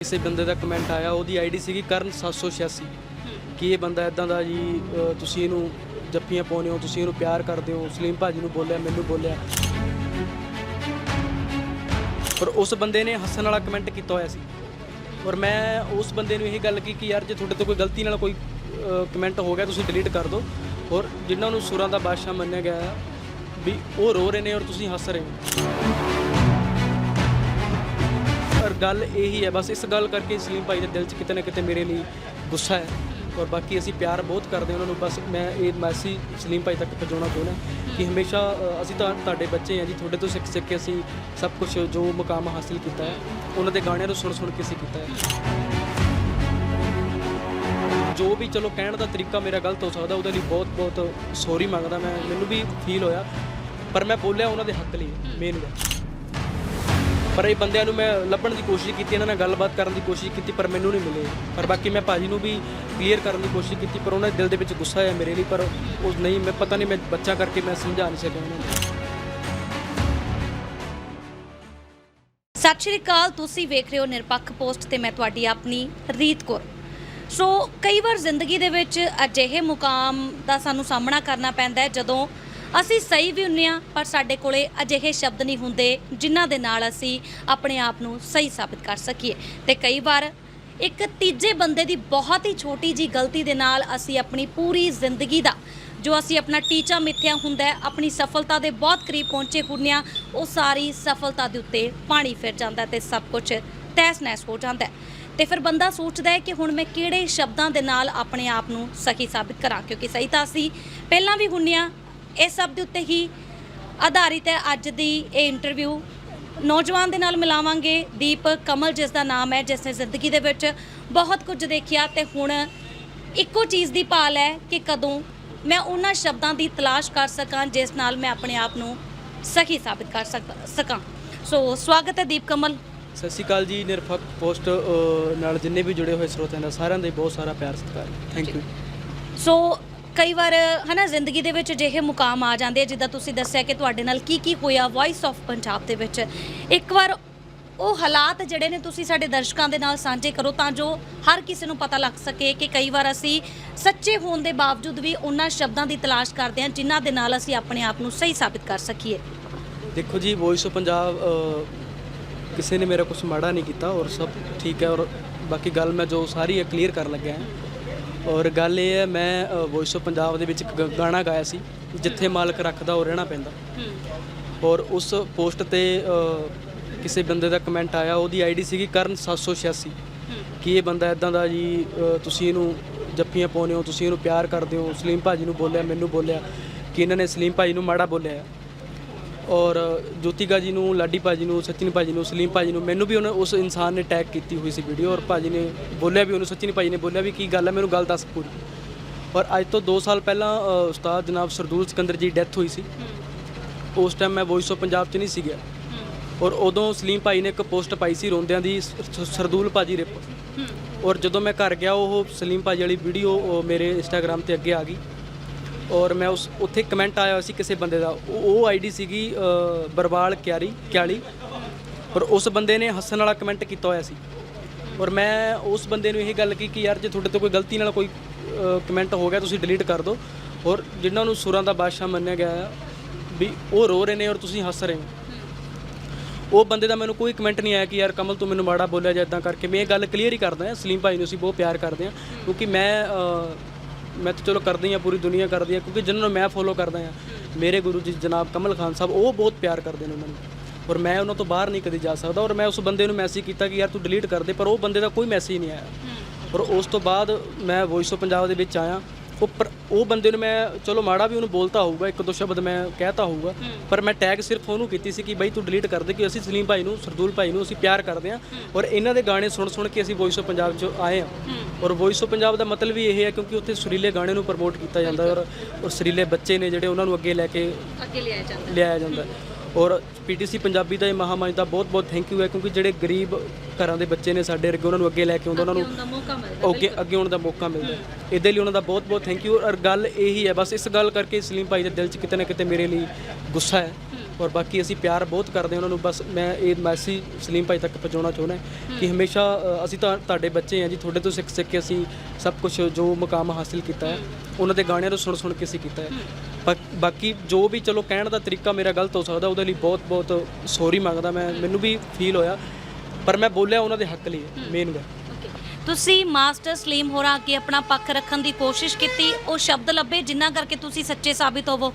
ਕਿਸੇ ਬੰਦੇ ਦਾ ਕਮੈਂਟ ਆਇਆ ਉਹਦੀ ਆਈਡੀ ਸੀਗੀ ਕਰਨ 786 ਕਿ ਇਹ ਬੰਦਾ ਇਦਾਂ ਦਾ ਜੀ ਅ, ਤੁਸੀਂ ਇਹਨੂੰ ਜੱਫੀਆਂ ਪਾਉਂਦੇ ਹੋ ਤੁਸੀਂ ਇਹਨੂੰ ਪਿਆਰ ਕਰਦੇ ਹੋ ਸਲੀਮ ਭਾਜੀ ਨੂੰ ਬੋਲਿਆ ਮੈਨੂੰ ਬੋਲਿਆ। ਪਰ ਉਸ ਬੰਦੇ ਨੇ ਹੱਸਣ ਵਾਲਾ ਕਮੈਂਟ ਕੀਤਾ ਹੋਇਆ ਸੀ। ਔਰ ਮੈਂ ਉਸ ਬੰਦੇ ਨੂੰ ਇਹ ਗੱਲ ਕੀ ਕਿ ਯਾਰ ਜੇ ਤੁਹਾਡੇ ਤੋਂ ਕੋਈ ਗਲਤੀ ਨਾਲ ਕੋਈ ਕਮੈਂਟ ਹੋ ਗਿਆ ਤੁਸੀਂ ਡਿਲੀਟ ਕਰ ਦਿਓ। ਔਰ ਜਿਨ੍ਹਾਂ ਨੂੰ ਸੁਰਾਂ ਦਾ ਬਾਦਸ਼ਾਹ ਮੰਨਿਆ ਗਿਆ ਹੈ, ਵੀ ਉਹ ਰੋ ਰਹੇ ਨੇ ਔਰ ਤੁਸੀਂ ਹੱਸ ਰਹੇ ਹੋ। ਪਰ ਗੱਲ ਇਹੀ ਹੈ, ਬਸ ਇਸ ਗੱਲ ਕਰਕੇ ਸਲੀਮ ਭਾਈ ਦੇ ਦਿਲ 'ਚ ਕਿਤੇ ਨਾ ਕਿਤੇ ਮੇਰੇ ਲਈ ਗੁੱਸਾ ਹੈ ਔਰ ਬਾਕੀ ਅਸੀਂ ਪਿਆਰ ਬਹੁਤ ਕਰਦੇ ਉਹਨਾਂ ਨੂੰ, ਬਸ ਮੈਂ ਇਹ ਮੈਸੇਜ ਸਲੀਮ ਭਾਈ ਤੱਕ ਪਹੁੰਚਾਉਣਾ ਚਾਹੁੰਦਾ ਕਿ ਹਮੇਸ਼ਾ ਅਸੀਂ ਤਾਂ ਤੁਹਾਡੇ ਬੱਚੇ ਹਾਂ ਜੀ, ਤੁਹਾਡੇ ਤੋਂ ਸਿੱਖ ਸਿੱਖ ਕੇ ਅਸੀਂ ਸਭ ਕੁਝ ਜੋ ਮੁਕਾਮ ਹਾਸਿਲ ਕੀਤਾ ਹੈ, ਉਹਨਾਂ ਦੇ ਗਾਣਿਆਂ ਨੂੰ ਸੁਣ ਸੁਣ ਕੇ ਅਸੀਂ ਕੀਤਾ ਹੈ। ਜੋ ਵੀ ਚਲੋ ਕਹਿਣ ਦਾ ਤਰੀਕਾ ਮੇਰਾ ਗਲਤ ਹੋ ਸਕਦਾ, ਉਹਦੇ ਲਈ ਬਹੁਤ ਬਹੁਤ ਸੌਰੀ ਮੰਗਦਾ ਮੈਂ, ਮੈਨੂੰ ਵੀ ਫੀਲ ਹੋਇਆ, ਪਰ ਮੈਂ ਬੋਲਿਆ ਉਹਨਾਂ ਦੇ ਹੱਕ ਲਈ ਮੇਨ ਗੱਲ। ਪਰ ਇਹ ਬੰਦਿਆਂ ਨੂੰ ਮੈਂ ਲੱਭਣ ਦੀ ਕੋਸ਼ਿਸ਼ ਕੀਤੀ, ਇਹਨਾਂ ਨਾਲ ਗੱਲਬਾਤ ਕਰਨ ਦੀ ਕੋਸ਼ਿਸ਼ ਕੀਤੀ, ਪਰ ਮੈਨੂੰ ਨਹੀਂ ਮਿਲੇ। ਪਰ ਬਾਕੀ ਮੈਂ ਭਾਜੀ ਨੂੰ ਵੀ ਕਲੀਅਰ ਕਰਨ ਦੀ ਕੋਸ਼ਿਸ਼ ਕੀਤੀ, ਪਰ ਉਹਨਾਂ ਦੇ ਦਿਲ ਦੇ ਵਿੱਚ ਗੁੱਸਾ ਹੈ ਮੇਰੇ ਲਈ, ਪਰ ਉਹ ਨਹੀਂ, ਮੈਂ ਪਤਾ ਨਹੀਂ, ਮੈਂ ਬੱਚਾ ਕਰਕੇ ਮੈਂ ਸਮਝਾ ਨਹੀਂ ਸਕਿਆ ਉਹਨਾਂ ਨੂੰ। ਸਤਿ ਸ਼੍ਰੀ ਅਕਾਲ, ਤੁਸੀਂ ਵੇਖ ਰਹੇ ਹੋ ਨਿਰਪੱਖ ਪੋਸਟ ਤੇ ਮੈਂ ਤੁਹਾਡੀ ਆਪਣੀ ਰੀਤ ਕੌਰ। ਸੋ ਕਈ ਵਾਰ ਜ਼ਿੰਦਗੀ ਦੇ ਵਿੱਚ ਅਜਿਹੇ ਮੁਕਾਮ ਦਾ ਸਾਨੂੰ ਸਾਹਮਣਾ ਕਰਨਾ ਪੈਂਦਾ ਹੈ, ਜਦੋਂ ਅਸੀਂ ਸਹੀ ਵੀ ਹੁੰਨੇ ਆ, ਪਰ ਸਾਡੇ ਕੋਲੇ ਅਜਿਹੇ ਸ਼ਬਦ ਨਹੀਂ ਹੁੰਦੇ ਜਿਨ੍ਹਾਂ ਦੇ ਨਾਲ ਅਸੀਂ ਆਪਣੇ ਆਪ ਨੂੰ ਸਹੀ ਸਾਬਿਤ ਕਰ ਸਕੀਏ। ਤੇ ਕਈ ਵਾਰ ਇੱਕ ਤੀਜੇ ਬੰਦੇ ਦੀ ਬਹੁਤ ਹੀ ਛੋਟੀ ਜੀ ਗਲਤੀ ਦੇ ਨਾਲ ਅਸੀਂ ਆਪਣੀ ਪੂਰੀ ਜ਼ਿੰਦਗੀ ਦਾ, ਜੋ ਅਸੀਂ ਆਪਣਾ ਟੀਚਾ ਮਿੱਥਿਆ ਹੁੰਦਾ ਹੈ, ਆਪਣੀ ਸਫਲਤਾ ਦੇ ਬਹੁਤ ਕਰੀਬ ਪਹੁੰਚੇ ਹੁੰਦੇ ਹਾਂ ਉਹ ਸਾਰੀ ਸਫਲਤਾ ਦੇ ਉੱਤੇ ਪਾਣੀ ਫਿਰ ਜਾਂਦਾ ਹੈ ਤੇ ਸਭ ਕੁਝ ਤਹਿਸ ਨਹਿਸ ਹੋ ਜਾਂਦਾ ਹੈ। ਤੇ ਫਿਰ ਬੰਦਾ ਸੋਚਦਾ ਹੈ ਕਿ ਹੁਣ ਮੈਂ ਕਿਹੜੇ ਸ਼ਬਦਾਂ ਦੇ ਨਾਲ ਆਪਣੇ ਆਪ ਨੂੰ ਸਹੀ ਸਾਬਿਤ ਕਰਾਂ, ਕਿਉਂਕਿ ਸਹੀ ਤਾਂ ਅਸੀਂ ਪਹਿਲਾਂ ਵੀ ਹੁੰਨੇ ਆ ਇਸ ਸਭ ਦੇ ਉੱਤੇ ਹੀ ਆਧਾਰਿਤ ਹੈ ਅੱਜ ਦੀ ਇਹ ਇੰਟਰਵਿਊ ਨੌਜਵਾਨ ਦੇ ਨਾਲ ਮਿਲਾਵਾਂਗੇ ਦੀਪ ਕਮਲ ਜਿਸ ਦਾ ਨਾਮ ਹੈ ਜਿਸ ਨੇ ਜ਼ਿੰਦਗੀ ਦੇ ਵਿੱਚ ਬਹੁਤ ਕੁਝ ਦੇਖਿਆ ਤੇ ਹੁਣ ਇੱਕੋ ਚੀਜ਼ ਦੀ ਭਾਲ ਹੈ ਕਿ ਕਦੋਂ ਮੈਂ ਉਹਨਾਂ ਸ਼ਬਦਾਂ ਦੀ ਤਲਾਸ਼ ਕਰ ਸਕਾਂ ਜਿਸ ਨਾਲ ਮੈਂ ਆਪਣੇ ਆਪ ਨੂੰ ਸਹੀ ਸਾਬਿਤ ਕਰ ਸਕ- ਸਕਾਂ। ਸੋ ਸਵਾਗਤ ਹੈ ਦੀਪ ਕਮਲ। ਸਤਿ ਸ਼੍ਰੀ ਅਕਾਲ ਜੀ ਨਿਰਪੱਖ ਪੋਸਟ ਨਾਲ ਜਿੰਨੇ ਵੀ ਜੁੜੇ ਹੋਏ ਸਰੋਤਿਆਂ ਦਾ ਸਾਰਿਆਂ ਦਾ ਬਹੁਤ ਸਾਰਾ ਪਿਆਰ ਸਤਿਕਾਰ। ਥੈਂਕ ਯੂ ਸੋ ਕਈ ਵਾਰ, ਹਨਾ, ਜ਼ਿੰਦਗੀ ਦੇ ਵਿੱਚ ਅਜਿਹੇ ਮੁਕਾਮ ਆ ਜਾਂਦੇ ਆ, ਜਿੱਦਾਂ ਤੁਸੀਂ ਦੱਸਿਆ ਕਿ ਤੁਹਾਡੇ ਨਾਲ ਕੀ ਕੀ ਹੋਇਆ ਵੌਇਸ ਆਫ ਪੰਜਾਬ ਦੇ ਵਿੱਚ। ਇੱਕ ਵਾਰ ਉਹ ਹਾਲਾਤ ਜਿਹੜੇ ਨੇ ਤੁਸੀਂ ਸਾਡੇ ਦਰਸ਼ਕਾਂ ਦੇ ਨਾਲ ਸਾਂਝੇ ਕਰੋ ਤਾਂ ਜੋ ਹਰ ਕਿਸੇ ਨੂੰ ਪਤਾ ਲੱਗ ਸਕੇ ਕਿ ਕਈ ਵਾਰ ਅਸੀਂ ਸੱਚੇ ਹੋਣ ਦੇ ਬਾਵਜੂਦ ਵੀ ਉਹਨਾਂ ਸ਼ਬਦਾਂ ਦੀ ਤਲਾਸ਼ ਕਰਦੇ ਹਾਂ ਜਿਨ੍ਹਾਂ ਦੇ ਨਾਲ ਅਸੀਂ ਆਪਣੇ ਆਪ ਨੂੰ ਸਹੀ ਸਾਬਿਤ ਕਰ ਸਕੀਏ। ਦੇਖੋ ਜੀ ਵੌਇਸ ਆਫ ਪੰਜਾਬ ਕਿਸੇ ਨੇ ਮੇਰਾ ਕੁਝ ਮਾੜਾ ਨਹੀਂ ਕੀਤਾ ਔਰ ਸਭ ਠੀਕ ਹੈ ਔਰ ਬਾਕੀ ਗੱਲ ਮੈਂ ਜੋ ਸਾਰੀ ਹੈ ਕਲੀਅਰ ਕਰਨ ਲੱਗਿਆ ਹਾਂ। ਔਰ ਗੱਲ ਇਹ ਹੈ ਮੈਂ ਵੌਇਸ ਆਫ ਪੰਜਾਬ ਦੇ ਵਿੱਚ ਇੱਕ ਗ- ਗਾਣਾ ਗਾਇਆ ਸੀ ਜਿੱਥੇ ਮਾਲਕ ਰੱਖਦਾ ਉਹ ਰਹਿਣਾ ਪੈਂਦਾ। ਔਰ ਉਸ ਪੋਸਟ ਤੇ ਅ, ਕਿਸੇ ਬੰਦੇ ਦਾ ਕਮੈਂਟ ਆਇਆ ਉਹਦੀ ਆਈਡੀ ਸੀਗੀ ਕਰਨ 786 ਕਿ ਇਹ ਬੰਦਾ ਇਦਾਂ ਦਾ ਜੀ ਅ, ਤੁਸੀਂ ਇਹਨੂੰ ਜੱਫੀਆਂ ਪਾਉਂਦੇ ਹੋ ਤੁਸੀਂ ਇਹਨੂੰ ਪਿਆਰ ਕਰਦੇ ਹੋ ਸਲੀਮ ਭਾਜੀ ਨੂੰ ਬੋਲਿਆ ਮੈਨੂੰ ਬੋਲਿਆ ਕਿ ਇਹਨਾਂ ਨੇ ਸਲੀਮ ਭਾਜੀ ਨੂੰ ਮਾੜਾ ਬੋਲਿਆ। ਔਰ ਜੋਤੀਗਾ ਜੀ ਨੂੰ ਲਾਡੀ ਭਾਜੀ ਨੂੰ ਸਚਿਨ ਭਾਜੀ ਨੂੰ ਸਲੀਮ ਭਾਜੀ ਨੂੰ ਮੈਨੂੰ ਵੀ ਉਹਨੇ ਉਸ ਇਨਸਾਨ ਨੇ ਟੈਗ ਕੀਤੀ ਹੋਈ ਸੀ ਵੀਡੀਓ ਔਰ ਭਾਜੀ ਨੇ ਬੋਲਿਆ ਵੀ ਉਹਨੂੰ ਸਚਿਨ ਭਾਜੀ ਨੇ ਬੋਲਿਆ ਵੀ ਕੀ ਗੱਲ ਹੈ ਮੈਨੂੰ ਗੱਲ ਦੱਸ ਪੂਰੀ। ਔਰ ਅੱਜ ਤੋਂ 2 ਸਾਲ ਪਹਿਲਾਂ ਅ, ਉਸਤਾਦ ਜਨਾਬ ਸਰਦੂਲ ਸਿਕੰਦਰ ਜੀ ਡੈਥ ਹੋਈ ਸੀ। ਉਸ ਟਾਈਮ ਮੈਂ ਵੌਇਸ ਆਫ ਪੰਜਾਬ 'ਚ ਨਹੀਂ ਸੀ ਗਿਆ ਔਰ ਉਦੋਂ ਸਲੀਮ ਭਾਈ ਨੇ ਇੱਕ ਪੋਸਟ ਪਾਈ ਸੀ ਰੋਂਦਿਆਂ ਦੀ ਸ- ਸ- ਸਰਦੂਲ ਭਾਜੀ ਰਿਪ ਔਰ ਜਦੋਂ ਮੈਂ ਘਰ ਗਿਆ ਉਹ ਸਲੀਮ ਭਾਜੀ ਵਾਲੀ ਵੀਡੀਓ ਮੇਰੇ ਇੰਸਟਾਗ੍ਰam ਤੇ ਅੱਗੇ ਆ ਗਈ। ਔਰ ਮੈਂ ਉਸ ਉੱਥੇ ਕਮੈਂਟ ਆਇਆ ਹੋਇਆ ਸੀ ਕਿਸੇ ਬੰਦੇ ਦਾ। ਉਹ- ਉਹ ਆਈਡੀ ਸੀਗੀ ਅ, ਬਰਵਾਲ ਕਿਆਰੀ ਕਿਆਲੀ। ਔਰ ਉਸ ਬੰਦੇ ਨੇ ਹੱਸਣ ਵਾਲਾ ਕਮੈਂਟ ਕੀਤਾ ਹੋਇਆ ਸੀ। ਔਰ ਮੈਂ ਉਸ ਬੰਦੇ ਨੂੰ ਇਹ ਗੱਲ ਕੀ ਕਿ ਯਾਰ ਜੇ ਤੁਹਾਡੇ ਤੋਂ ਕੋਈ ਗਲਤੀ ਨਾਲ ਕੋਈ ਕਮੈਂਟ ਹੋ ਗਿਆ ਤੁਸੀਂ ਡਿਲੀਟ ਕਰ ਦਿਓ। ਔਰ ਜਿਨ੍ਹਾਂ ਨੂੰ ਸੁਰਾਂ ਦਾ ਬਾਦਸ਼ਾਹ ਮੰਨਿਆ ਗਿਆ ਹੈ, ਵੀ ਉਹ ਰੋ ਰਹੇ ਨੇ ਔਰ ਤੁਸੀਂ ਹੱਸ ਰਹੇ ਹੋ। ਉਹ ਬੰਦੇ ਦਾ ਮੈਨੂੰ ਕੋਈ ਕਮੈਂਟ ਨਹੀਂ ਆਇਆ ਕਿ ਯਾਰ ਕਮਲ ਤੂੰ ਮੈਨੂੰ ਮਾੜਾ ਬੋਲਿਆ ਜਾਂ ਇਦਾਂ ਕਰਕੇ। ਮੈਂ ਇਹ ਗੱਲ ਕਲੀਅਰ ਹੀ ਕਰਦਾ ਹਾਂ ਸਲੀਮ ਭਾਈ ਨੂੰ ਅਸੀਂ ਬਹੁਤ ਪਿਆਰ ਕਰਦੇ ਹਾਂ। ਕਿਉਂਕਿ ਮੈਂ ਅ, ਮੈਂ ਤਾਂ ਚਲੋ ਕਰਦੀ ਹਾਂ ਪੂਰੀ ਦੁਨੀਆ ਕਰਦੀ ਹੈ ਕਿਉਂਕਿ ਜਿਨ੍ਹਾਂ ਨੂੰ ਮੈਂ ਫੋਲੋ ਕਰਦਾ ਹਾਂ ਮੇਰੇ ਗੁਰੂ ਜੀ ਜਨਾਬ ਕਮਲ ਖਾਨ ਸਾਹਿਬ ਉਹ ਬਹੁਤ ਪਿਆਰ ਕਰਦੇ ਨੇ ਉਹਨਾਂ ਨੂੰ। ਔਰ ਮੈਂ ਉਹਨਾਂ ਤੋਂ ਬਾਹਰ ਨਹੀਂ ਕਦੀ ਜਾ ਸਕਦਾ ਔਰ ਮੈਂ ਉਸ ਬੰਦੇ ਨੂੰ ਮੈਸੇਜ ਕੀਤਾ ਕਿ ਯਾਰ ਤੂੰ ਡਿਲੀਟ ਕਰ ਦੇ ਪਰ ਉਹ ਬੰਦੇ ਦਾ ਕੋਈ ਮੈਸੇਜ ਨਹੀਂ ਆਇਆ। ਔਰ ਉਸ ਤੋਂ ਬਾਅਦ ਮੈਂ ਵੌਇਸ ਆਫ ਪੰਜਾਬ ਦੇ ਵਿੱਚ ਆਇਆ। ਉਹ ਪਰ ਉਹ ਬੰਦੇ ਨੂੰ ਮੈਂ ਚਲੋ ਮਾੜਾ ਵੀ ਉਹਨੂੰ ਬੋਲਤਾ ਹੋਊਗਾ ਇੱਕ ਦੋ ਸ਼ਬਦ ਮੈਂ ਕਹਿਤਾ ਹੋਊਗਾ ਪਰ ਮੈਂ ਟੈਗ ਸਿਰਫ ਉਹਨੂੰ ਕੀਤੀ ਸੀ ਕਿ ਬਈ ਤੂੰ ਡਿਲੀਟ ਕਰ ਦੇ ਕਿ ਅਸੀਂ ਸਲੀਮ ਭਾਈ ਨੂੰ ਸਰਦੂਲ ਭਾਈ ਨੂੰ ਅਸੀਂ ਪਿਆਰ ਕਰਦੇ ਹਾਂ ਔਰ ਇਹਨਾਂ ਦੇ ਗਾਣੇ ਸੁਣ ਸੁਣ ਕੇ ਅਸੀਂ ਵੌਇਸ ਆਫ ਪੰਜਾਬ 'ਚ ਆਏ ਹਾਂ। ਔਰ ਵੌਇਸ ਆਫ ਪੰਜਾਬ ਦਾ ਮਤਲਬ ਵੀ ਇਹ ਹੈ ਕਿਉਂਕਿ ਉੱਥੇ ਸੁਰੀਲੇ ਗਾਣੇ ਨੂੰ ਪ੍ਰਮੋਟ ਕੀਤਾ ਜਾਂਦਾ ਔਰ ਸੁਰੀਲੇ ਬੱਚੇ ਨੇ ਜਿਹੜੇ ਉਹਨਾਂ ਨੂੰ ਅੱਗੇ ਲੈ ਕੇ ਅੱਗੇ ਲਿਆਇਆ ਜਾਂਦਾ ਲਿਆਇਆ ਜਾਂਦਾ। ਔਰ ਪੀਟੀਸੀ ਪੰਜਾਬੀ ਦਾ ਇਹ ਮਹਾਮੰਚ ਦਾ ਬਹੁਤ ਬਹੁਤ ਥੈਂਕ ਯੂ ਹੈ ਕਿਉਂਕਿ ਜਿਹੜੇ ਗਰੀਬ ਘਰਾਂ ਦੇ ਬੱਚੇ ਨੇ ਸਾਡੇ ਅੱਗੇ ਉਹਨਾਂ ਨੂੰ ਅੱਗੇ ਲੈ ਕੇ ਆਉਂਦਾ ਉਹਨਾਂ ਨੂੰ ਮਿਲਦਾ ਅੱਗੇ ਅੱਗੇ ਆਉਣ ਦਾ ਮੌਕਾ ਮਿਲਦਾ। ਇਹਦੇ ਲਈ ਉਹਨਾਂ ਦਾ ਬਹੁਤ ਬਹੁਤ ਥੈਂਕ ਯੂ ਔਰ ਗੱਲ ਇਹੀ ਹੈ ਬਸ ਇਸ ਗੱਲ ਕਰਕੇ ਸਲੀਮ ਭਾਈ ਦੇ ਦਿਲ 'ਚ ਕਿਤੇ ਨਾ ਕਿਤੇ ਮੇਰੇ ਲਈ ਗੁੱਸਾ ਹੈ ਔਰ ਬਾਕੀ ਅਸੀਂ ਪਿਆਰ ਬਹੁਤ ਕਰਦੇ ਹਾਂ ਉਹਨਾਂ ਨੂੰ ਬਸ ਮੈਂ ਇਹ ਮੈਸੇਜ ਸਲੀਮ ਭਾਈ ਤੱਕ ਪਹੁੰਚਾਉਣਾ ਚਾਹੁੰਦਾ ਕਿ ਹਮੇਸ਼ਾ ਅਸੀਂ ਤਾਂ ਤੁਹਾਡੇ ਬੱਚੇ ਹਾਂ ਜੀ ਤੁਹਾਡੇ ਤੋਂ ਸਿੱਖ ਸਿੱਖ ਕੇ ਅਸੀਂ ਸਭ ਕੁਝ ਜੋ ਮੁਕਾਮ ਹਾਸਿਲ ਕੀਤਾ ਹੈ ਉਹਨਾਂ ਦੇ ਗਾਣਿਆਂ ਨੂੰ ਸੁਣ ਸੁਣ ਕੇ ਅਸੀਂ ਕੀਤਾ ਹੈ। ਬਾਕ- ਬਾਕੀ ਜੋ ਵੀ ਚਲੋ ਕਹਿਣ ਦਾ ਤਰੀਕਾ ਮੇਰਾ ਗਲਤ ਹੋ ਸਕਦਾ ਉਹਦੇ ਲਈ ਬਹੁਤ ਬਹੁਤ ਸੌਰੀ ਮੰਗਦਾ ਮੈਂ ਮੈਨੂੰ ਵੀ ਫੀਲ ਹੋਇਆ ਪਰ ਮੈਂ ਬੋਲਿਆ ਉਹਨਾਂ ਦੇ ਹੱਕ ਲਈ ਮੇਨ ਗੱਲ। ਤੁਸੀਂ ਮਾਸਟਰ ਸਲੀਮ ਹੋਰਾਂ ਅੱਗੇ ਆਪਣਾ ਪੱਖ ਰੱਖਣ ਦੀ ਕੋਸ਼ਿਸ਼ ਕੀਤੀ ਉਹ ਸ਼ਬਦ ਲੱਭੇ ਜਿਨ੍ਹਾਂ ਕਰਕੇ ਤੁਸੀਂ ਸੱਚੇ ਸਾਬਿਤ ਹੋਵੋ?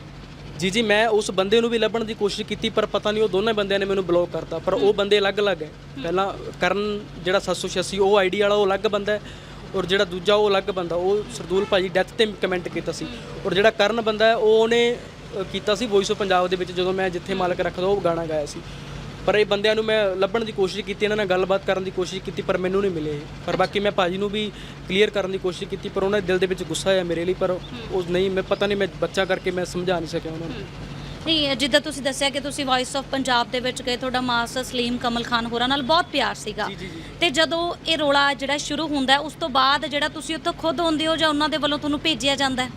ਜੀ ਜੀ ਮੈਂ ਉਸ ਬੰਦੇ ਨੂੰ ਵੀ ਲੱਭਣ ਦੀ ਕੋਸ਼ਿਸ਼ ਕੀਤੀ ਪਰ ਪਤਾ ਨਹੀਂ ਉਹ ਦੋਨੇ ਬੰਦਿਆਂ ਨੇ ਮੈਨੂੰ ਬਲੌਕ ਕਰਤਾ ਪਰ ਉਹ ਬੰਦੇ ਅਲੱਗ-ਅਲੱਗ ਹੈ। ਪਹਿਲਾਂ ਕਰਨ ਜਿਹੜਾ 786 ਉਹ ਆਈਡੀ ਵਾਲਾ ਉਹ ਅਲੱਗ ਬੰਦਾ ਹੈ। ਔਰ ਜਿਹੜਾ ਦੂਜਾ ਉਹ ਅਲੱਗ ਬੰਦਾ, ਉਹ ਸਰਦੂਲ ਭਾਜੀ ਡੈਥ ਤੇ ਕਮੈਂਟ ਕੀਤਾ ਸੀ। ਔਰ ਜਿਹੜਾ ਕਰਨ ਬੰਦਾ ਹੈ, ਉਹ ਉਹਨੇ ਕੀਤਾ ਸੀ ਵੌਇਸ ਆਫ ਪੰਜਾਬ ਦੇ ਵਿੱਚ, ਜਦੋਂ ਮੈਂ ਜਿੱਥੇ ਮਾਲਕ ਰੱਖਦਾ, ਉਹ ਗਾਣਾ ਗਾਇਆ ਸੀ। ਪਰ ਇਹ ਬੰਦਿਆਂ ਨੂੰ ਮੈਂ ਲੱਭਣ ਦੀ ਕੋਸ਼ਿਸ਼ ਕੀਤੀ, ਇਹਨਾਂ ਨਾਲ ਗੱਲਬਾਤ ਕਰਨ ਦੀ ਕੋਸ਼ਿਸ਼ ਕੀਤੀ, ਪਰ ਮੈਨੂੰ ਨਹੀਂ ਮਿਲੇ ਇਹ। ਪਰ ਬਾਕੀ ਮੈਂ ਭਾਜੀ ਨੂੰ ਵੀ ਕਲੀਅਰ ਕਰਨ ਦੀ ਕੋਸ਼ਿਸ਼ ਕੀਤੀ, ਪਰ ਉਹਨਾਂ ਦੇ ਦਿਲ ਦੇ ਵਿੱਚ ਗੁੱਸਾ ਹੈ ਮੇਰੇ ਲਈ, ਪਰ ਉਹ ਨਹੀਂ, ਮੈਂ ਪਤਾ ਨਹੀਂ, ਮੈਂ ਬੱਚਾ ਕਰਕੇ ਮੈਂ ਸਮਝਾ ਨਹੀਂ ਸਕਿਆ ਉਹਨਾਂ ਨੂੰ। ਨਹੀਂ ਜਿੱਦਾਂ ਤੁਸੀਂ ਦੱਸਿਆ ਕਿ ਤੁਸੀਂ ਵਾਇਸ ਆਫ ਪੰਜਾਬ ਦੇ ਵਿੱਚ ਗਏ ਤੁਹਾਡਾ ਮਾਸਟਰ ਸਲੀਮ ਕਮਲ ਖਾਨ ਹੋਰਾਂ ਨਾਲ ਬਹੁਤ ਪਿਆਰ ਸੀਗਾ। ਤੇ ਜਦੋਂ ਇਹ ਰੋਲਾ ਜਿਹੜਾ ਸ਼ੁਰੂ ਹੁੰਦਾ ਉਸ ਤੋਂ ਬਾਅਦ ਜਿਹੜਾ ਤੁਸੀਂ ਉੱਥੋਂ ਖੁਦ ਆਉਂਦੇ ਹੋ ਜਾਂ ਉਹਨਾਂ ਦੇ ਵੱਲੋਂ ਤੁਹਾਨੂੰ ਭੇਜਿਆ ਜਾਂਦਾ ਹੈ?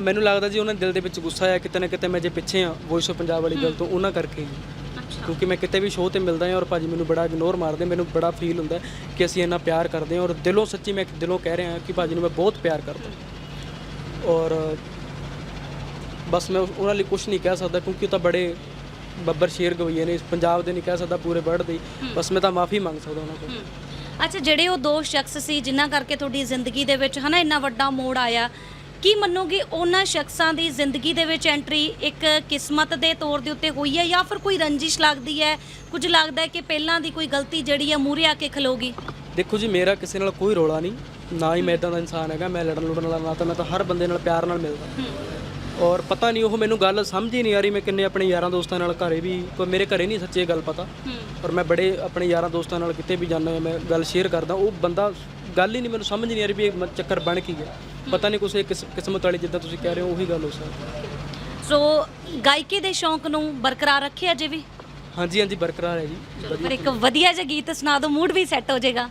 ਮੈਨੂੰ ਲੱਗਦਾ ਜੀ ਉਹਨਾਂ ਦੇ ਦਿਲ ਦੇ ਵਿੱਚ ਗੁੱਸਾ ਹੈ ਕਿਤੇ ਨਾ ਕਿਤੇ ਮੈਂ ਜੇ ਪਿੱਛੇ ਆ ਵੌਇਸ ਆਫ ਪੰਜਾਬ ਵਾਲੀ ਗੱਲ ਤੋਂ ਉਹਨਾਂ ਕਰਕੇ ਹੀ ਕਿਉਂਕਿ ਮੈਂ ਕਿਤੇ ਵੀ ਸ਼ੋਅ ਤੇ ਮਿਲਦਾ ਹਾਂ ਔਰ ਭਾਜੀ ਮੈਨੂੰ ਬੜਾ ਇਗਨੋਰ ਮਾਰਦੇ ਮੈਨੂੰ ਬੜਾ ਫੀਲ ਹੁੰਦਾ ਕਿ ਅਸੀਂ ਇੰਨਾ ਪਿਆਰ ਕਰਦੇ ਹਾਂ ਔਰ ਦਿਲੋਂ ਸੱਚੀ ਮੈਂ ਦਿਲੋਂ ਕਹਿ ਰਿਹਾ ਕਿ ਭਾਜੀ ਨੂੰ ਮੈਂ ਬਹੁਤ ਪਿਆਰ ਕਰਦਾ। ਔਰ ਬਸ ਮੈਂ ਉਹਨਾਂ ਲਈ ਕੁਝ ਨਹੀਂ ਕਹਿ ਸਕਦਾ ਕਿਉਂਕਿ ਉਹ ਤਾਂ ਬੜੇ ਬੱਬਰ ਸ਼ੇਰ ਗਵਈਏ ਨੇ ਇਸ ਪੰਜਾਬ ਦੇ ਨਹੀਂ ਕਹਿ ਸਕਦਾ ਪੂਰੇ ਵਰਲਡ ਦੇ ਹੀ। ਬਸ ਮੈਂ ਤਾਂ ਮਾਫੀ ਮੰਗ ਸਕਦਾ ਉਹਨਾਂ ਕੋਲ ਅੱਛਾ ਜਿਹੜੇ ਉਹ ਦੋ ਸ਼ਖਸ ਸੀ ਜਿਨ੍ਹਾਂ ਕਰਕੇ ਤੁਹਾਡੀ ਜ਼ਿੰਦਗੀ ਦੇ ਵਿੱਚ ਹਨਾ ਇੰਨਾ ਵੱਡਾ ਮੋੜ ਆਇਆ ਕੀ ਮੰਨੋਗੇ ਉਹਨਾਂ ਸ਼ਖਸਾਂ ਦੀ ਜ਼ਿੰਦਗੀ ਦੇ ਵਿੱਚ ਐਂਟਰੀ ਇੱਕ ਕਿਸਮਤ ਦੇ ਤੌਰ ਦੇ ਉੱਤੇ ਹੋਈ ਹੈ ਜਾਂ ਫਿਰ ਕੋਈ ਰੰਜਿਸ਼ ਲੱਗਦੀ ਹੈ? ਕੁਝ ਲੱਗਦਾ ਹੈ ਕਿ ਪਹਿਲਾਂ ਦੀ ਕੋਈ ਗਲਤੀ ਜਿਹੜੀ ਹੈ ਮੂਹਰੇ ਆ ਕੇ ਖਲੋਗੀ? ਦੇਖੋ ਜੀ ਮੇਰਾ ਕਿਸੇ ਨਾਲ ਕੋਈ ਰੋਲਾ ਨਹੀਂ ਨਾ ਹੀ ਮੈਂ ਇਦਾਂ ਦਾ ਇਨਸਾਨ ਹੈਗਾ ਮੈਂ ਲੜਨ ਲੁੜਨ ਵਾਲਾ ਨਾ ਤਾਂ ਮੈਂ ਤਾਂ ਹਰ ਬੰਦੇ ਨਾਲ ਪਿਆਰ ਨਾਲ ਮਿਲਦਾ। ਔਰ ਪਤਾ ਨਹੀਂ ਉਹ ਮੈਨੂੰ ਗੱਲ ਸਮਝ ਹੀ ਨਹੀਂ ਆ ਰਹੀ ਮੈਂ ਕਿੰਨੇ ਆਪਣੇ ਯਾਰਾਂ ਦੋਸਤਾਂ ਨਾਲ ਘਰੇ ਵੀ ਕੋਈ ਮੇਰੇ ਘਰੇ ਨਹੀਂ ਸੱਚੀ ਗੱਲ ਪਤਾ। ਔਰ ਮੈਂ ਬੜੇ ਆਪਣੇ ਯਾਰਾਂ ਦੋਸਤਾਂ ਨਾਲ ਕਿਤੇ ਵੀ ਜਾਂਦਾ ਮੈਂ ਗੱਲ ਸ਼ੇਅਰ ਕਰਦਾ ਉਹ ਬੰਦਾ ਗੱਲ ਹੀ ਨਹੀਂ ਮੈਨੂੰ ਸਮਝ ਨਹੀਂ ਆ ਰਹੀ ਵੀ ਇਹ ਚੱਕਰ ਬਣ ਕੀ ਗਿਆ। ਪਤਾ ਨਹੀਂ ਕੁਛ ਕਿਸਮਤ ਵਾਲੀ ਜਿੱਦਾਂ ਤੁਸੀਂ ਕਹਿ ਰਹੇ ਹੋ ਉਹੀ ਗੱਲ ਹੋ ਸਕਦੀ ਸੋ ਗਾਇਕੀ ਦੇ ਸ਼ੌਂਕ ਨੂੰ ਬਰਕਰਾਰ ਰੱਖਿਆ ਅਜੇ ਵੀ? ਹਾਂਜੀ ਹਾਂਜੀ ਬਰਕਰਾਰ ਹੈ ਜੀ। ਫਿਰ ਇੱਕ ਵਧੀਆ ਜਿਹਾ ਗੀਤ ਸੁਣਾ ਦਿਓ ਮੂਡ ਵੀ ਸੈੱਟ ਹੋ ਜਾਏਗਾ।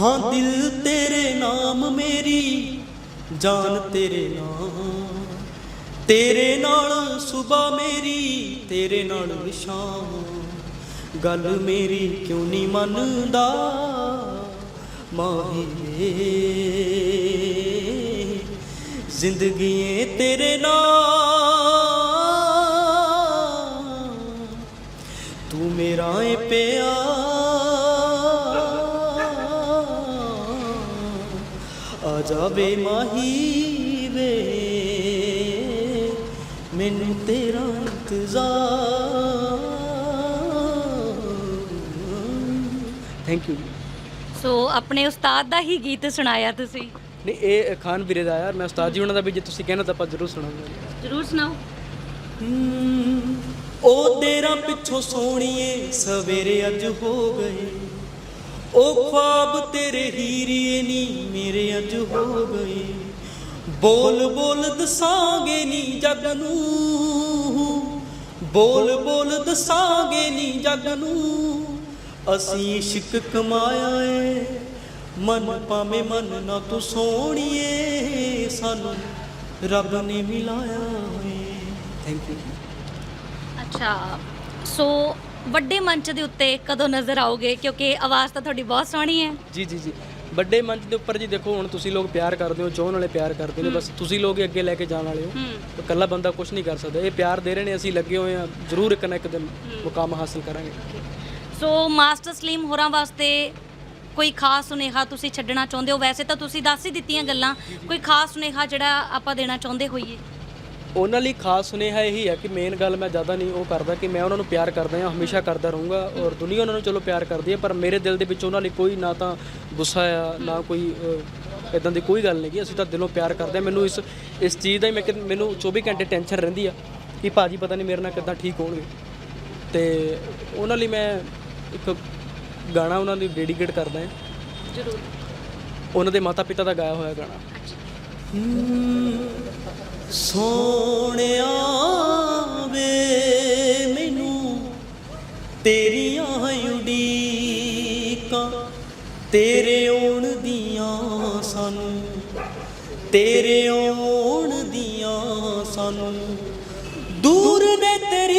ਹਾਂ ਦਿਲ ਤੇਰੇ ਜਾਨ ਤੇਰੇ ਨਾਮ ਤੇਰੇ ਨਾਲ ਸਵੇਰ ਮੇਰੀ, ਤੇਰੇ ਨਾਲ ਸ਼ਾਮ ਗੱਲ ਮੇਰੀ ਕਿਉਂ ਨਹੀਂ ਮੰਨਦਾ? ਮਾਹੀਏ ਜ਼ਿੰਦਗੀ ਤੇਰੇ ਨਾਲ। ਤੂੰ ਮੇਰਾ ਏ ਪਿਆ ਜਾਵੇ ਮਾਹੀ ਵੇ। ਮੈਨੂੰ ਤੇਰਾ ਇੰਤਜ਼ਾਰ। ਥੈਂਕ ਯੂ ਸੋ ਆਪਣੇ ਉਸਤਾਦ ਦਾ ਹੀ ਗੀਤ ਸੁਣਾਇਆ ਤੁਸੀਂ। ਨਹੀਂ ਇਹ ਖਾਨ ਵੀਰੇ ਦਾ ਯਾਰ ਮੈਂ ਉਸਤਾਦ ਜੀ ਉਹਨਾਂ ਦਾ ਵੀ ਜੇ ਤੁਸੀਂ ਕਹਿਣਾ ਤਾਂ ਆਪਾਂ ਜ਼ਰੂਰ ਸੁਣਾਂਗੇ ਜ਼ਰੂਰ ਸੁਣਾਓ। ਉਹ ਤੇਰਾ ਪਿੱਛੋਂ ਸੋਹਣੀਏ ਸਵੇਰੇ ਅੱਜ ਹੋ ਗਏ। ਉਹ ਖੁਆਬ ਤੇਰੇ ਹੀਰੇ ਨੀ ਮੇਰੇ ਅੱਜ ਹੋ ਗਏ। ਬੋਲ ਬੋਲ ਦਸਾਂਗੇ ਨੀ ਜਗ ਨੂੰ। ਬੋਲ ਬੋਲ ਦਸਾਂਗੇ ਨੀ ਜਗ ਨੂੰ। ਅਸੀਂ ਇਸ਼ਕ ਕਮਾਇਆ ਏ। ਮਨ ਭਾਵੇਂ ਮਨ ਨਾ ਤੂੰ ਸੋਹਣੀਏ, ਸਾਨੂੰ ਰੱਬ ਨੇ ਮਿਲਾਇਆ ਏ ਥੈਂਕ ਯੂ ਅੱਛਾ, ਸੋ ਵੱਡੇ ਮੰਚ ਦੇ ਉੱਤੇ ਕਦੋਂ ਨਜ਼ਰ ਆਓਗੇ? ਕਿਉਂਕਿ ਆਵਾਜ਼ ਤਾਂ ਤੁਹਾਡੀ ਬਹੁਤ ਸੋਹਣੀ ਹੈ। ਜੀ ਜੀ ਜੀ। ਵੱਡੇ ਮੰਚ ਦੇ ਉੱਪਰ ਜੀ ਦੇਖੋ ਹੁਣ ਤੁਸੀਂ ਲੋਕ ਪਿਆਰ ਕਰਦੇ ਹੋ ਚਾਹਣ ਵਾਲੇ ਪਿਆਰ ਕਰਦੇ ਨੇ। ਬਸ ਤੁਸੀਂ ਲੋਕ ਹੀ ਅੱਗੇ ਲੈ ਕੇ ਜਾਣ ਵਾਲੇ ਹੋ। ਇਕੱਲਾ ਬੰਦਾ ਕੁਝ ਨਹੀਂ ਕਰ ਸਕਦਾ। ਇਹ ਪਿਆਰ ਦੇ ਰਹੇ ਨੇ ਅਸੀਂ ਲੱਗੇ ਹੋਏ ਆ ਜ਼ਰੂਰ ਇੱਕ ਨਾ ਇੱਕ ਦਿਨ ਮੁਕਾਮ ਹਾਸਲ ਕਰਾਂਗੇ। ਸੋ ਮਾਸਟਰ ਸਲੀਮ ਹੋਰਾਂ ਵਾਸਤੇ ਕੋਈ ਖਾਸ ਸੁਨੇਹਾ ਤੁਸੀਂ ਛੱਡਣਾ ਚਾਹੁੰਦੇ ਹੋ? ਵੈਸੇ ਤਾਂ ਤੁਸੀਂ ਦੱਸ ਹੀ ਦਿੱਤੀਆਂ ਗੱਲਾਂ। ਕੋਈ ਖਾਸ ਸੁਨੇਹਾ ਜਿਹੜਾ ਆਪਾਂ ਦੇਣਾ ਚਾਹੁੰਦੇ ਹੋਈਏ? ਉਹਨਾਂ ਲਈ ਖਾਸ ਸੁਨੇਹਾ ਇਹੀ ਹੈ ਕਿ ਮੇਨ ਗੱਲ ਮੈਂ ਜ਼ਿਆਦਾ ਨਹੀਂ ਉਹ ਕਰਦਾ ਕਿ ਮੈਂ ਉਹਨਾਂ ਨੂੰ ਪਿਆਰ ਕਰਦਾ ਹਾਂ ਹਮੇਸ਼ਾ ਕਰਦਾ ਰਹੂੰਗਾ ਔਰ ਦੁਨੀਆ ਉਹਨਾਂ ਨੂੰ ਚਲੋ ਪਿਆਰ ਕਰਦੀ ਹੈ ਪਰ ਮੇਰੇ ਦਿਲ ਦੇ ਵਿੱਚ ਉਹਨਾਂ ਲਈ ਕੋਈ ਨਾ ਤਾਂ ਗੁੱਸਾ ਆ ਨਾ ਕੋਈ ਇਦਾਂ ਦੀ ਕੋਈ ਗੱਲ ਨਹੀਂ ਕਿ ਅਸੀਂ ਤਾਂ ਦਿਲੋਂ ਪਿਆਰ ਕਰਦੇ ਹਾਂ। ਮੈਨੂੰ ਇਸ ਇਸ ਚੀਜ਼ ਦਾ ਹੀ ਮੈਂ ਮੈਨੂੰ 24 ਘੰਟੇ ਟੈਨਸ਼ਨ ਰਹਿੰਦੀ ਆ ਕਿ ਭਾਜੀ ਪਤਾ ਨਹੀਂ ਮੇਰੇ ਨਾਲ ਕਿੱਦਾਂ ਠੀਕ ਹੋਣਗੇ। ਤੇ ਉਹਨਾਂ ਲਈ ਮੈਂ ਇੱਕ ਗਾਣਾ ਉਹਨਾਂ ਲਈ ਡੈਡੀਕੇਟ ਕਰਦਾ ਹਾਂ। ਜ਼ਰੂਰ। ਉਹਨਾਂ ਦੇ ਮਾਤਾ ਪਿਤਾ ਦਾ ਗਾਇਆ ਹੋਇਆ ਗਾਣਾ। ਸੋਹਣਿਆ ਵੇ ਮੈਨੂੰ, ਤੇਰੀਆਂ ਉਡੀਕਾਂ, ਤੇਰੇ ਆਉਣ ਦੀਆਂ ਸਾਨੂੰ, ਤੇਰੇ ਆਉਣ ਦੀਆਂ ਸਾਨੂੰ। ਦੂਰ ਨੇ ਤੇਰੀ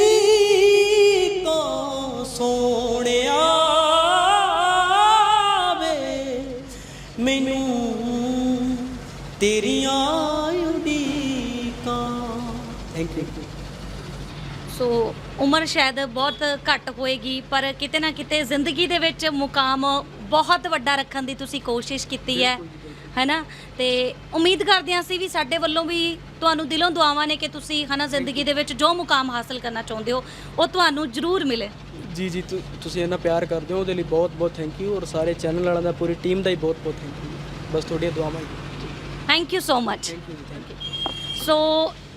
ਥੈਂਕ ਯੂ ਸੋ ਉਮਰ ਸ਼ਾਇਦ ਬਹੁਤ ਘੱਟ ਹੋਏਗੀ ਪਰ ਕਿਤੇ ਨਾ ਕਿਤੇ ਜ਼ਿੰਦਗੀ ਦੇ ਵਿੱਚ ਮੁਕਾਮ ਬਹੁਤ ਵੱਡਾ ਰੱਖਣ ਦੀ ਤੁਸੀਂ ਕੋਸ਼ਿਸ਼ ਕੀਤੀ ਹੈ ਹੈਨਾ? ਤੇ ਉਮੀਦ ਕਰਦੇ ਹਾਂ ਅਸੀਂ ਵੀ ਸਾਡੇ ਵੱਲੋਂ ਵੀ ਤੁਹਾਨੂੰ ਦਿਲੋਂ ਦੁਆਵਾਂ ਨੇ ਕਿ ਤੁਸੀਂ ਹਨਾ ਜ਼ਿੰਦਗੀ ਦੇ ਵਿੱਚ ਜੋ ਮੁਕਾਮ ਹਾਸਲ ਕਰਨਾ ਚਾਹੁੰਦੇ ਹੋ ਉਹ ਤੁਹਾਨੂੰ ਜ਼ਰੂਰ ਮਿਲੇ। ਜੀ ਜੀ ਤੁ- ਤੁਸੀਂ ਇੰਨਾ ਪਿਆਰ ਕਰਦੇ ਹੋ ਉਹਦੇ ਲਈ ਬਹੁਤ ਬਹੁਤ ਥੈਂਕ ਯੂ ਔਰ ਸਾਰੇ ਚੈਨਲ ਵਾਲਿਆਂ ਦਾ ਪੂਰੀ ਟੀਮ ਦਾ ਹੀ ਬਹੁਤ ਬਹੁਤ ਥੈਂਕ ਯੂ ਬਸ ਤੁਹਾਡੀਆਂ ਦੁਆਵਾਂ ਹੀ। ਥੈਂਕ ਯੂ ਸੋ ਮਚ ਸੋ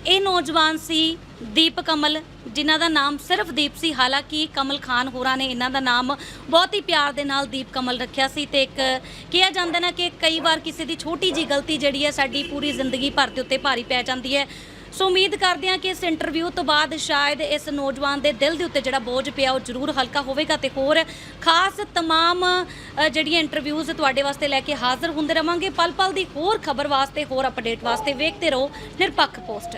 ਇਹ ਨੌਜਵਾਨ ਸੀ ਦੀਪ ਕਮਲ ਜਿਨ੍ਹਾਂ ਦਾ ਨਾਮ ਸਿਰਫ ਦੀਪ ਸੀ ਹਾਲਾਂਕਿ ਕਮਲ ਖਾਨ ਹੋਰਾਂ ਨੇ ਇਹਨਾਂ ਦਾ ਨਾਮ ਬਹੁਤ ਹੀ ਪਿਆਰ ਦੇ ਨਾਲ ਦੀਪ ਕਮਲ ਰੱਖਿਆ ਸੀ ਤੇ ਇੱਕ ਕਿਹਾ ਜਾਂਦਾ ਨਾ ਕਿ ਕਈ ਵਾਰ ਕਿਸੇ ਦੀ ਛੋਟੀ ਜੀ ਗਲਤੀ ਜਿਹੜੀ ਹੈ ਸਾਡੀ ਪੂਰੀ ਜ਼ਿੰਦਗੀ ਭਰ ਦੇ ਉੱਤੇ ਭਾਰੀ ਪੈ ਜਾਂਦੀ ਹੈ। ਸੋ ਉਮੀਦ ਕਰਦੇ ਹਾਂ ਕਿ ਇਸ ਇੰਟਰਵਿਊ ਤੋਂ ਬਾਅਦ ਸ਼ਾਇਦ ਇਸ ਨੌਜਵਾਨ ਦੇ ਦਿਲ ਦੇ ਉੱਤੇ ਜਿਹੜਾ ਬੋਝ ਪਿਆ ਉਹ ਜ਼ਰੂਰ ਹਲਕਾ ਹੋਵੇਗਾ ਤੇ ਹੋਰ ਖਾਸ ਤਮਾਮ ਜਿਹੜੀਆਂ ਇੰਟਰਵਿਊਜ਼ ਤੁਹਾਡੇ ਵਾਸਤੇ ਲੈ ਕੇ ਹਾਜ਼ਰ ਹੁੰਦੇ ਰਵਾਂਗੇ। ਪਲ ਪਲ ਦੀ ਹੋਰ ਖਬਰ ਵਾਸਤੇ, ਹੋਰ ਅਪਡੇਟ ਵਾਸਤੇ ਵੇਖਦੇ ਰਹੋ, ਨਿਰਪੱਖ ਪੋਸਟ